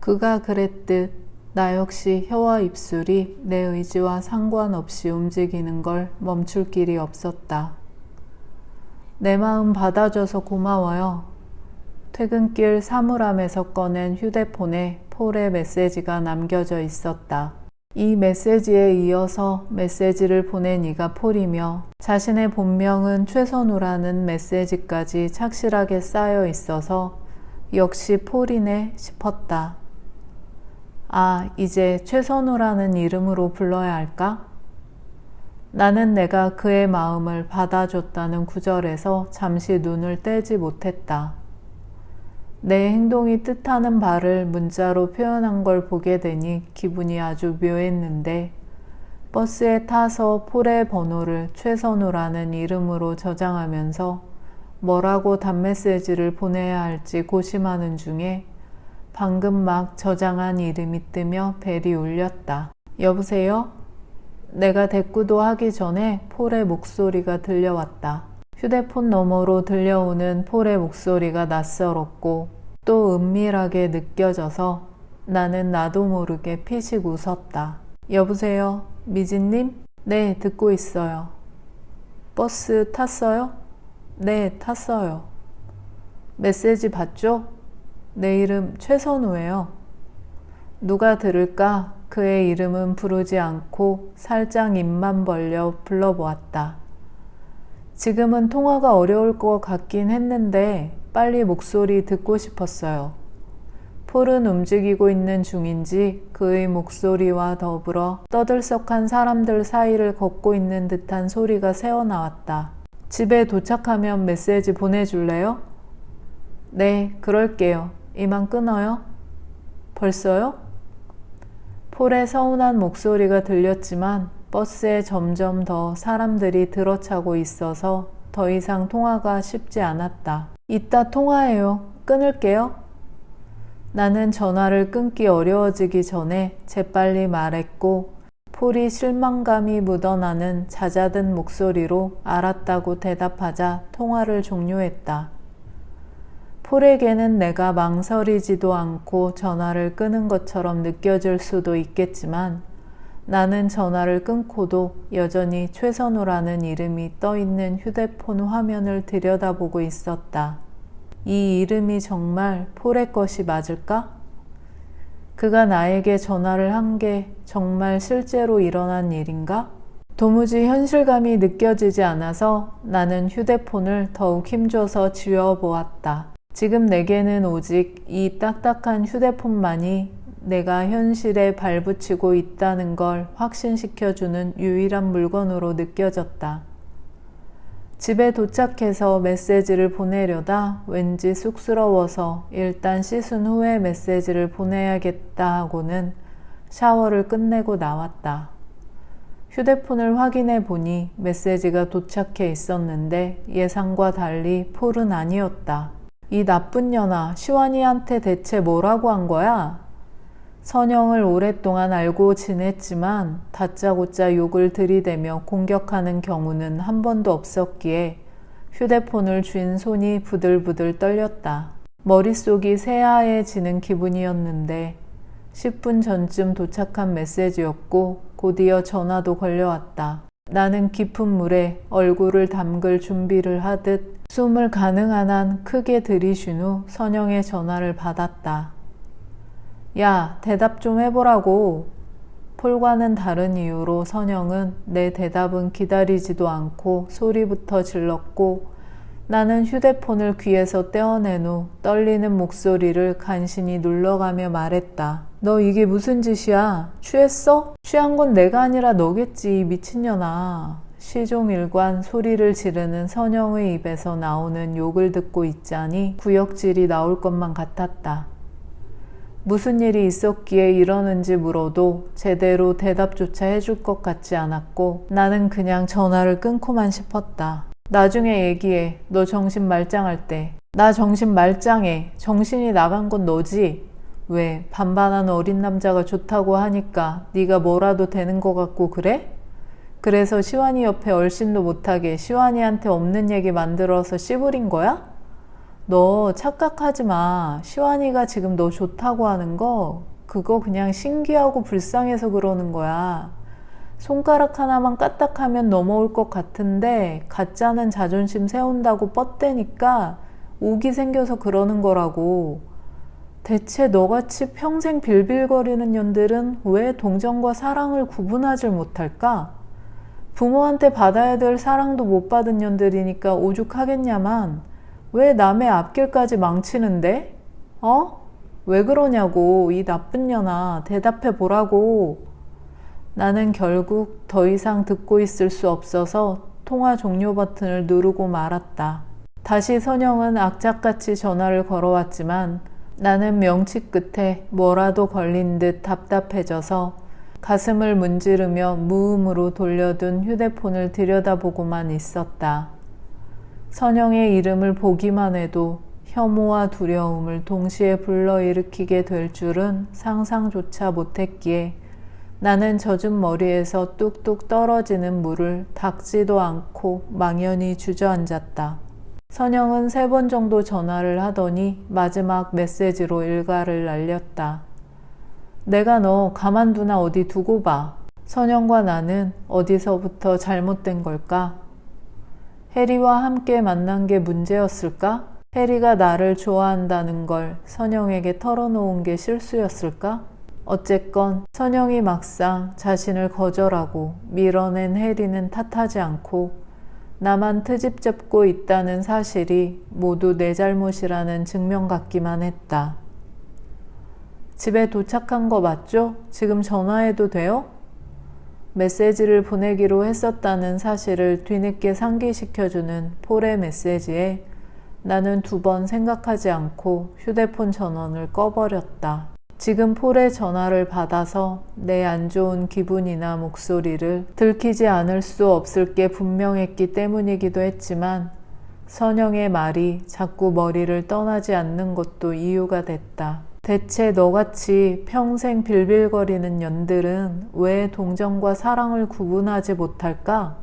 그가 그랬듯 나 역시 혀와 입술이 내 의지와 상관없이 움직이는 걸 멈출 길이 없었다. 내 마음 받아줘서 고마워요. 퇴근길 사물함에서 꺼낸 휴대폰에 폴의 메시지가 남겨져 있었다. 이 메시지에 이어서 메시지를 보낸 이가 폴이며 자신의 본명은 최선우라는 메시지까지 착실하게 쌓여 있어서 역시 폴이네 싶었다. 아, 이제 최선우라는 이름으로 불러야 할까? 나는 내가 그의 마음을 받아줬다는 구절에서 잠시 눈을 떼지 못했다. 내 행동이 뜻하는 바를 문자로 표현한 걸 보게 되니 기분이 아주 묘했는데 버스에 타서 폴의 번호를 최선우라는 이름으로 저장하면서 뭐라고 단메시지를 보내야 할지 고심하는 중에 방금 막 저장한 이름이 뜨며 벨이 울렸다. 여보세요? 내가 대꾸도 하기 전에 폴의 목소리가 들려왔다. 휴대폰 너머로 들려오는 폴의 목소리가 낯설었고 또 은밀하게 느껴져서 나는 나도 모르게 피식 웃었다. 여보세요? 미진님? 네, 듣고 있어요. 버스 탔어요? 네, 탔어요. 메시지 봤죠? 내 이름 최선우예요. 누가 들을까? 그의 이름은 부르지 않고 살짝 입만 벌려 불러보았다. 지금은 통화가 어려울 것 같긴 했는데 빨리 목소리 듣고 싶었어요. 폴은 움직이고 있는 중인지 그의 목소리와 더불어 떠들썩한 사람들 사이를 걷고 있는 듯한 소리가 새어나왔다. 집에 도착하면 메시지 보내줄래요? 네, 그럴게요. 이만 끊어요. 벌써요? 폴의 서운한 목소리가 들렸지만 버스에 점점 더 사람들이 들어차고 있어서 더 이상 통화가 쉽지 않았다. 이따 통화해요. 끊을게요. 나는 전화를 끊기 어려워지기 전에 재빨리 말했고 폴이 실망감이 묻어나는 잦아든 목소리로 알았다고 대답하자 통화를 종료했다. 폴에게는 내가 망설이지도 않고 전화를 끄는 것처럼 느껴질 수도 있겠지만 나는 전화를 끊고도 여전히 최선우라는 이름이 떠 있는 휴대폰 화면을 들여다보고 있었다. 이 이름이 정말 폴의 것이 맞을까? 그가 나에게 전화를 한 게 정말 실제로 일어난 일인가? 도무지 현실감이 느껴지지 않아서 나는 휴대폰을 더욱 힘줘서 지워보았다. 지금 내게는 오직 이 딱딱한 휴대폰만이 내가 현실에 발붙이고 있다는 걸 확신시켜주는 유일한 물건으로 느껴졌다. 집에 도착해서 메시지를 보내려다 왠지 쑥스러워서 일단 씻은 후에 메시지를 보내야겠다 하고는 샤워를 끝내고 나왔다. 휴대폰을 확인해 보니 메시지가 도착해 있었는데 예상과 달리 폴은 아니었다. 이 나쁜 년아, 시완이한테 대체 뭐라고 한 거야? 선영을 오랫동안 알고 지냈지만 다짜고짜 욕을 들이대며 공격하는 경우는 한 번도 없었기에 휴대폰을 쥔 손이 부들부들 떨렸다. 머릿속이 새하얘지는 기분이었는데 10분 전쯤 도착한 메시지였고 곧이어 전화도 걸려왔다. 나는 깊은 물에 얼굴을 담글 준비를 하듯 숨을 가능한 한 크게 들이쉰 후 선영의 전화를 받았다. 야, 대답 좀 해보라고. 폴과는 다른 이유로 선영은 내 대답은 기다리지도 않고 소리부터 질렀고 나는 휴대폰을 귀에서 떼어낸 후 떨리는 목소리를 간신히 눌러가며 말했다. 너 이게 무슨 짓이야? 취했어? 취한 건 내가 아니라 너겠지, 미친년아. 시종일관 소리를 지르는 선영의 입에서 나오는 욕을 듣고 있자니 구역질이 나올 것만 같았다. 무슨 일이 있었기에 이러는지 물어도 제대로 대답조차 해줄 것 같지 않았고 나는 그냥 전화를 끊고만 싶었다. 나중에 얘기해. 너 정신 말짱할 때. 나 정신 말짱해. 정신이 나간 건 너지? 왜 반반한 어린 남자가 좋다고 하니까 네가 뭐라도 되는 것 같고 그래? 그래서 시완이 옆에 얼씬도 못하게 시완이한테 없는 얘기 만들어서 씨부린 거야? 너 착각하지 마. 시완이가 지금 너 좋다고 하는 거, 그거 그냥 신기하고 불쌍해서 그러는 거야. 손가락 하나만 까딱하면 넘어올 것 같은데, 가짜는 자존심 세운다고 뻗대니까 옥이 생겨서 그러는 거라고. 대체 너같이 평생 빌빌거리는 년들은 왜 동정과 사랑을 구분하질 못할까? 부모한테 받아야 될 사랑도 못 받은 년들이니까 오죽하겠냐만 왜 남의 앞길까지 망치는데? 어? 왜 그러냐고 이 나쁜 년아 대답해 보라고 나는 결국 더 이상 듣고 있을 수 없어서 통화 종료 버튼을 누르고 말았다. 다시 선영은 악착같이 전화를 걸어왔지만 나는 명치 끝에 뭐라도 걸린 듯 답답해져서 가슴을 문지르며 무음으로 돌려둔 휴대폰을 들여다보고만 있었다. 선영의 이름을 보기만 해도 혐오와 두려움을 동시에 불러일으키게 될 줄은 상상조차 못했기에 나는 젖은 머리에서 뚝뚝 떨어지는 물을 닦지도 않고 망연히 주저앉았다. 선영은 세 번 정도 전화를 하더니 마지막 메시지로 일가를 날렸다. 내가 너 가만두나 어디 두고 봐. 선영과 나는 어디서부터 잘못된 걸까? 해리와 함께 만난 게 문제였을까? 해리가 나를 좋아한다는 걸 선영에게 털어놓은 게 실수였을까? 어쨌건 선영이 막상 자신을 거절하고 밀어낸 해리는 탓하지 않고 나만 트집 잡고 있다는 사실이 모두 내 잘못이라는 증명 같기만 했다. 집에 도착한 거 맞죠? 지금 전화해도 돼요? 메시지를 보내기로 했었다는 사실을 뒤늦게 상기시켜주는 폴의 메시지에 나는 두 번 생각하지 않고 휴대폰 전원을 꺼버렸다. 지금 폴의 전화를 받아서 내 안 좋은 기분이나 목소리를 들키지 않을 수 없을 게 분명했기 때문이기도 했지만 선영의 말이 자꾸 머리를 떠나지 않는 것도 이유가 됐다. 대체 너같이 평생 빌빌거리는 년들은 왜 동정과 사랑을 구분하지 못할까?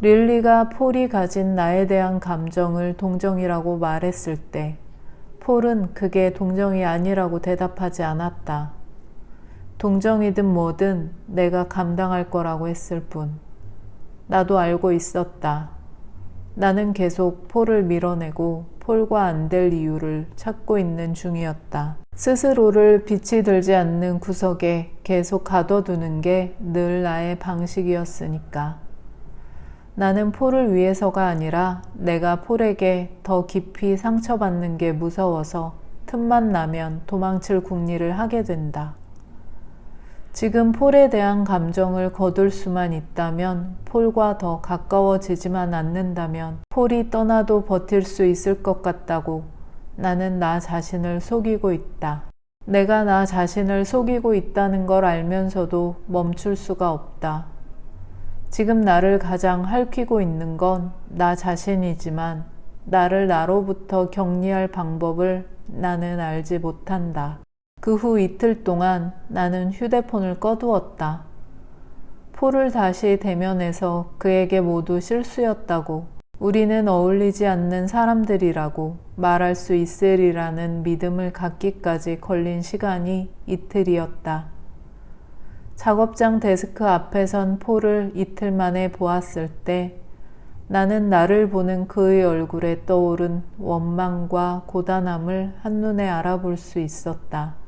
릴리가 폴이 가진 나에 대한 감정을 동정이라고 말했을 때 폴은 그게 동정이 아니라고 대답하지 않았다. 동정이든 뭐든 내가 감당할 거라고 했을 뿐. 나도 알고 있었다. 나는 계속 폴을 밀어내고 폴과 안 될 이유를 찾고 있는 중이었다. 스스로를 빛이 들지 않는 구석에 계속 가둬두는 게 늘 나의 방식이었으니까. 나는 폴을 위해서가 아니라 내가 폴에게 더 깊이 상처받는 게 무서워서 틈만 나면 도망칠 궁리를 하게 된다. 지금 폴에 대한 감정을 거둘 수만 있다면 폴과 더 가까워지지만 않는다면 폴이 떠나도 버틸 수 있을 것 같다고 나는 나 자신을 속이고 있다. 내가 나 자신을 속이고 있다는 걸 알면서도 멈출 수가 없다. 지금 나를 가장 핥히고 있는 건 나 자신이지만 나를 나로부터 격리할 방법을 나는 알지 못한다. 그 후 이틀 동안 나는 휴대폰을 꺼두었다. 폴을 다시 대면해서 그에게 모두 실수였다고 우리는 어울리지 않는 사람들이라고 말할 수 있으리라는 믿음을 갖기까지 걸린 시간이 이틀이었다. 작업장 데스크 앞에 선 폴을 이틀 만에 보았을 때 나는 나를 보는 그의 얼굴에 떠오른 원망과 고단함을 한눈에 알아볼 수 있었다.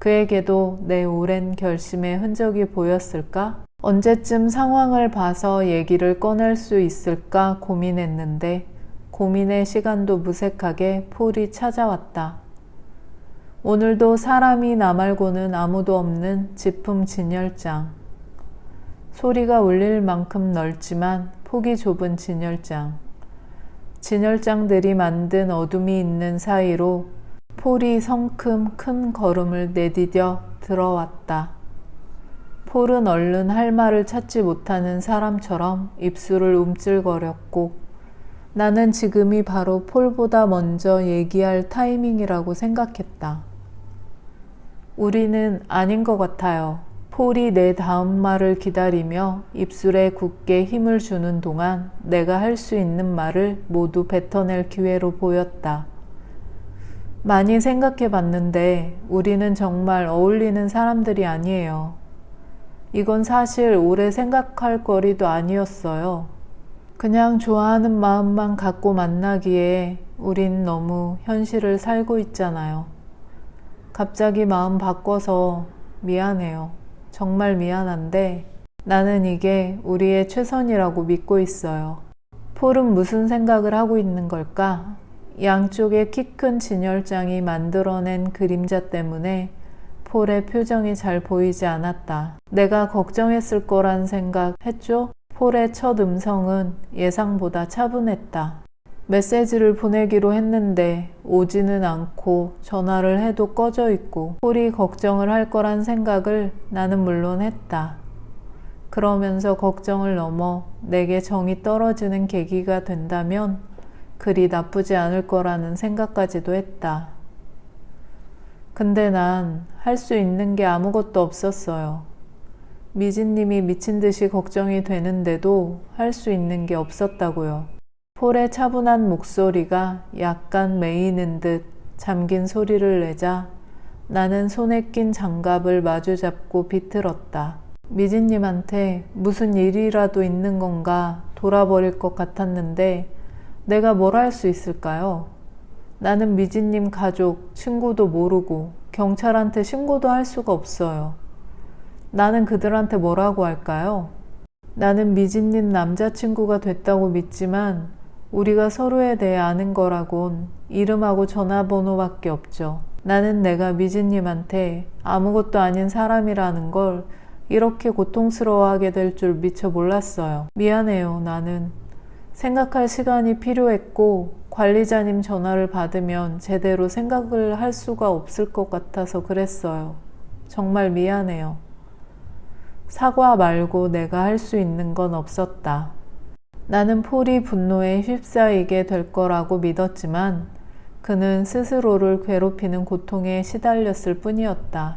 그에게도 내 오랜 결심의 흔적이 보였을까? 언제쯤 상황을 봐서 얘기를 꺼낼 수 있을까 고민했는데 고민의 시간도 무색하게 폴이 찾아왔다. 오늘도 사람이 나 말고는 아무도 없는 지품 진열장. 소리가 울릴 만큼 넓지만 폭이 좁은 진열장. 진열장들이 만든 어둠이 있는 사이로 폴이 성큼 큰 걸음을 내디뎌 들어왔다. 폴은 얼른 할 말을 찾지 못하는 사람처럼 입술을 움찔거렸고 나는 지금이 바로 폴보다 먼저 얘기할 타이밍이라고 생각했다. 우리는 아닌 것 같아요. 폴이 내 다음 말을 기다리며 입술에 굳게 힘을 주는 동안 내가 할 수 있는 말을 모두 뱉어낼 기회로 보였다. 많이 생각해 봤는데 우리는 정말 어울리는 사람들이 아니에요. 이건 사실 오래 생각할 거리도 아니었어요. 그냥 좋아하는 마음만 갖고 만나기에 우린 너무 현실을 살고 있잖아요. 갑자기 마음 바꿔서 미안해요. 정말 미안한데 나는 이게 우리의 최선이라고 믿고 있어요. 폴은 무슨 생각을 하고 있는 걸까? 양쪽에 키큰 진열장이 만들어낸 그림자 때문에 폴의 표정이 잘 보이지 않았다. 내가 걱정했을 거란 생각 했죠? 폴의 첫 음성은 예상보다 차분했다. 메시지를 보내기로 했는데 오지는 않고 전화를 해도 꺼져 있고 폴이 걱정을 할 거란 생각을 나는 물론 했다. 그러면서 걱정을 넘어 내게 정이 떨어지는 계기가 된다면 그리 나쁘지 않을 거라는 생각까지도 했다. 근데 난 할 수 있는 게 아무것도 없었어요. 미진님이 미친 듯이 걱정이 되는데도 할 수 있는 게 없었다고요. 폴의 차분한 목소리가 약간 메이는 듯 잠긴 소리를 내자 나는 손에 낀 장갑을 마주 잡고 비틀었다. 미진님한테 무슨 일이라도 있는 건가 돌아버릴 것 같았는데 내가 뭘 할 수 있을까요? 나는 미진님 가족, 친구도 모르고 경찰한테 신고도 할 수가 없어요. 나는 그들한테 뭐라고 할까요? 나는 미진님 남자친구가 됐다고 믿지만 우리가 서로에 대해 아는 거라곤 이름하고 전화번호밖에 없죠. 나는 내가 미진님한테 아무것도 아닌 사람이라는 걸 이렇게 고통스러워하게 될 줄 미처 몰랐어요. 미안해요, 나는. 생각할 시간이 필요했고 관리자님 전화를 받으면 제대로 생각을 할 수가 없을 것 같아서 그랬어요. 정말 미안해요. 사과 말고 내가 할 수 있는 건 없었다. 나는 폴이 분노에 휩싸이게 될 거라고 믿었지만 그는 스스로를 괴롭히는 고통에 시달렸을 뿐이었다.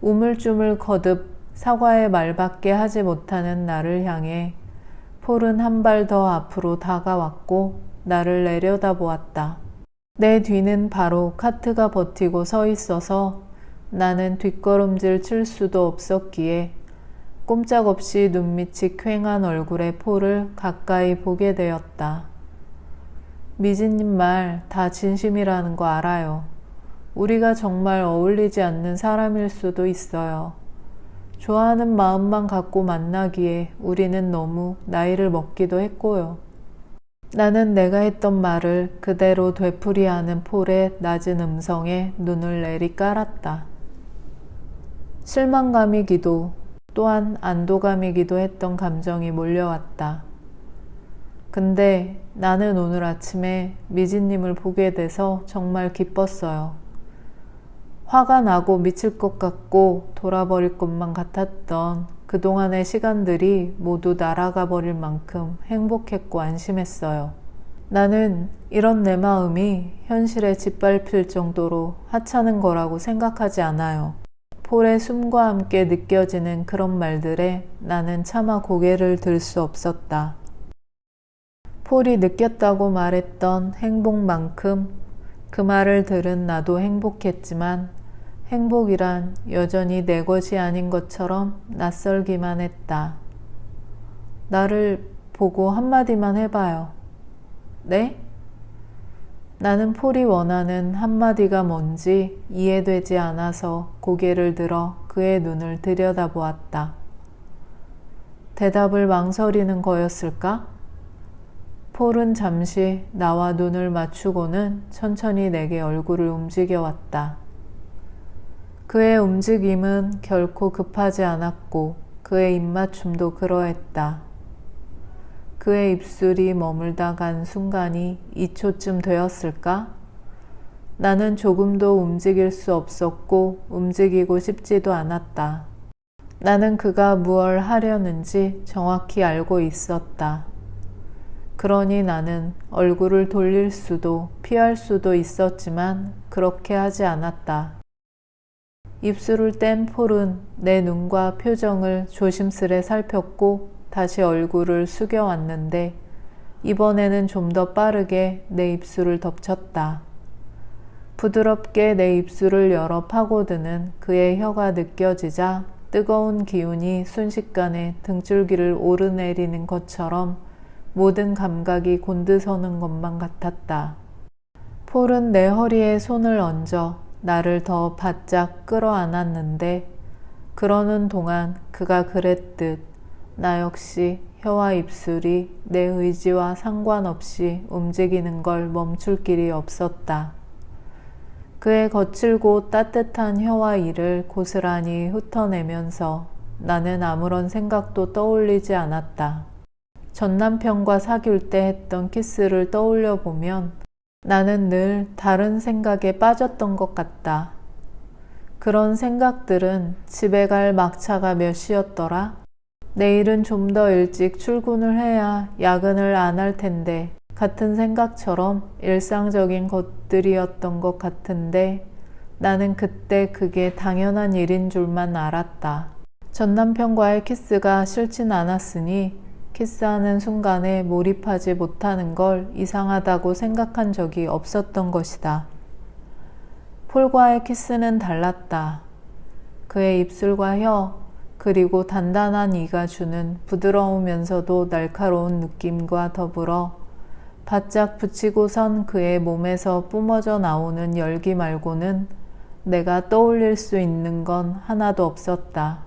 우물쭈물 거듭 사과의 말밖에 하지 못하는 나를 향해 폴은 한 발 더 앞으로 다가왔고 나를 내려다보았다. 내 뒤는 바로 카트가 버티고 서 있어서 나는 뒷걸음질 칠 수도 없었기에 꼼짝없이 눈밑이 퀭한 얼굴의 폴을 가까이 보게 되었다. 미진님 말 다 진심이라는 거 알아요. 우리가 정말 어울리지 않는 사람일 수도 있어요. 좋아하는 마음만 갖고 만나기에 우리는 너무 나이를 먹기도 했고요. 나는 내가 했던 말을 그대로 되풀이하는 폴의 낮은 음성에 눈을 내리 깔았다. 실망감이기도 또한 안도감이기도 했던 감정이 몰려왔다. 근데 나는 오늘 아침에 미진님을 보게 돼서 정말 기뻤어요. 화가 나고 미칠 것 같고 돌아버릴 것만 같았던 그동안의 시간들이 모두 날아가 버릴 만큼 행복했고 안심했어요. 나는 이런 내 마음이 현실에 짓밟힐 정도로 하찮은 거라고 생각하지 않아요. 폴의 숨과 함께 느껴지는 그런 말들에 나는 차마 고개를 들 수 없었다. 폴이 느꼈다고 말했던 행복만큼 그 말을 들은 나도 행복했지만 행복이란 여전히 내 것이 아닌 것처럼 낯설기만 했다. 나를 보고 한마디만 해봐요. 네? 나는 폴이 원하는 한마디가 뭔지 이해되지 않아서 고개를 들어 그의 눈을 들여다보았다. 대답을 망설이는 거였을까? 폴은 잠시 나와 눈을 맞추고는 천천히 내게 얼굴을 움직여 왔다. 그의 움직임은 결코 급하지 않았고 그의 입맞춤도 그러했다. 그의 입술이 머물다 간 순간이 2초쯤 되었을까? 나는 조금도 움직일 수 없었고 움직이고 싶지도 않았다. 나는 그가 무얼 하려는지 정확히 알고 있었다. 그러니 나는 얼굴을 돌릴 수도 피할 수도 있었지만 그렇게 하지 않았다. 입술을 뗀 폴은 내 눈과 표정을 조심스레 살폈고 다시 얼굴을 숙여왔는데 이번에는 좀 더 빠르게 내 입술을 덮쳤다. 부드럽게 내 입술을 열어 파고드는 그의 혀가 느껴지자 뜨거운 기운이 순식간에 등줄기를 오르내리는 것처럼 모든 감각이 곤드서는 것만 같았다. 폴은 내 허리에 손을 얹어 나를 더 바짝 끌어안았는데 그러는 동안 그가 그랬듯 나 역시 혀와 입술이 내 의지와 상관없이 움직이는 걸 멈출 길이 없었다. 그의 거칠고 따뜻한 혀와 이를 고스란히 훑어내면서 나는 아무런 생각도 떠올리지 않았다. 전 남편과 사귈 때 했던 키스를 떠올려 보면 나는 늘 다른 생각에 빠졌던 것 같다. 그런 생각들은 집에 갈 막차가 몇 시였더라? 내일은 좀 더 일찍 출근을 해야 야근을 안 할 텐데 같은 생각처럼 일상적인 것들이었던 것 같은데 나는 그때 그게 당연한 일인 줄만 알았다. 전 남편과의 키스가 싫진 않았으니 키스하는 순간에 몰입하지 못하는 걸 이상하다고 생각한 적이 없었던 것이다. 폴과의 키스는 달랐다. 그의 입술과 혀, 그리고 단단한 이가 주는 부드러우면서도 날카로운 느낌과 더불어 바짝 붙이고선 그의 몸에서 뿜어져 나오는 열기 말고는 내가 떠올릴 수 있는 건 하나도 없었다.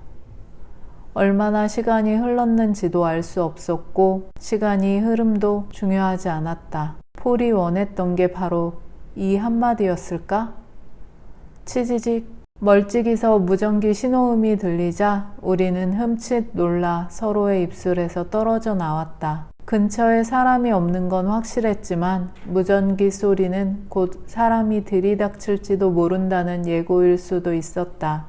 얼마나 시간이 흘렀는지도 알 수 없었고 시간이 흐름도 중요하지 않았다. 폴이 원했던 게 바로 이 한마디였을까? 치지직 멀찍이서 무전기 신호음이 들리자 우리는 흠칫 놀라 서로의 입술에서 떨어져 나왔다. 근처에 사람이 없는 건 확실했지만 무전기 소리는 곧 사람이 들이닥칠지도 모른다는 예고일 수도 있었다.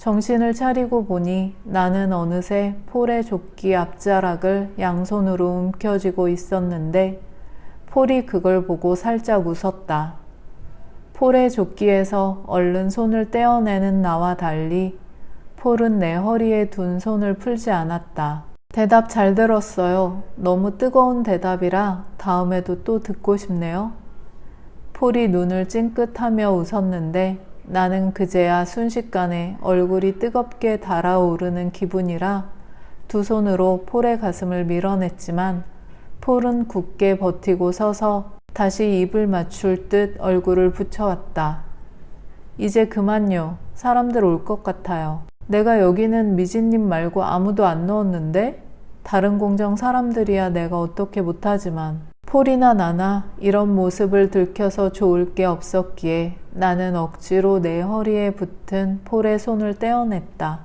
정신을 차리고 보니 나는 어느새 폴의 조끼 앞자락을 양손으로 움켜쥐고 있었는데 폴이 그걸 보고 살짝 웃었다. 폴의 조끼에서 얼른 손을 떼어내는 나와 달리 폴은 내 허리에 둔 손을 풀지 않았다. 대답 잘 들었어요. 너무 뜨거운 대답이라 다음에도 또 듣고 싶네요. 폴이 눈을 찡긋하며 웃었는데 나는 그제야 순식간에 얼굴이 뜨겁게 달아오르는 기분이라 두 손으로 폴의 가슴을 밀어냈지만 폴은 굳게 버티고 서서 다시 입을 맞출 듯 얼굴을 붙여왔다. 이제 그만요. 사람들 올 것 같아요. 내가 여기는 미진님 말고 아무도 안 넣었는데? 다른 공장 사람들이야 내가 어떻게 못하지만 폴이나 나나 이런 모습을 들켜서 좋을 게 없었기에 나는 억지로 내 허리에 붙은 폴의 손을 떼어냈다.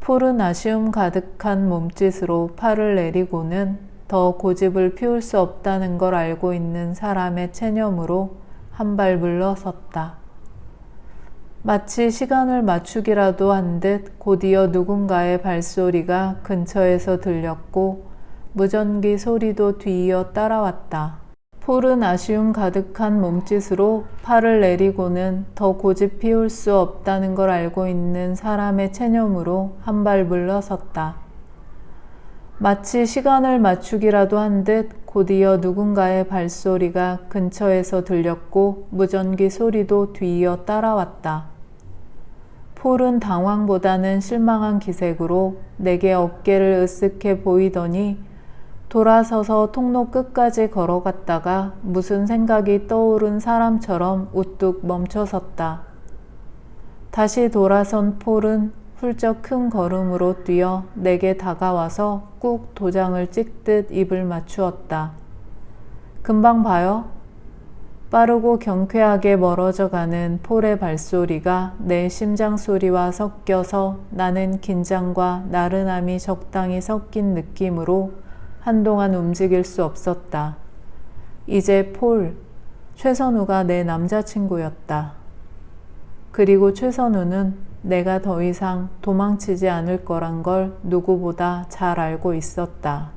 폴은 아쉬움 가득한 몸짓으로 팔을 내리고는 더 고집을 피울 수 없다는 걸 알고 있는 사람의 체념으로 한 발 물러섰다. 마치 시간을 맞추기라도 한 듯 곧이어 누군가의 발소리가 근처에서 들렸고 무전기 소리도 뒤이어 따라왔다. 폴은 아쉬움 가득한 몸짓으로 팔을 내리고는 더 고집 피울 수 없다는 걸 알고 있는 사람의 체념으로 한 발 물러섰다. 마치 시간을 맞추기라도 한 듯 곧이어 누군가의 발소리가 근처에서 들렸고 무전기 소리도 뒤이어 따라왔다. 폴은 당황보다는 실망한 기색으로 내게 어깨를 으쓱해 보이더니 돌아서서 통로 끝까지 걸어갔다가 무슨 생각이 떠오른 사람처럼 우뚝 멈춰섰다. 다시 돌아선 폴은 훌쩍 큰 걸음으로 뛰어 내게 다가와서 꾹 도장을 찍듯 입을 맞추었다. 금방 봐요. 빠르고 경쾌하게 멀어져 가는 폴의 발소리가 내 심장 소리와 섞여서 나는 긴장과 나른함이 적당히 섞인 느낌으로 한동안 움직일 수 없었다. 이제 폴, 최선우가 내 남자친구였다. 그리고 최선우는 내가 더 이상 도망치지 않을 거란 걸 누구보다 잘 알고 있었다.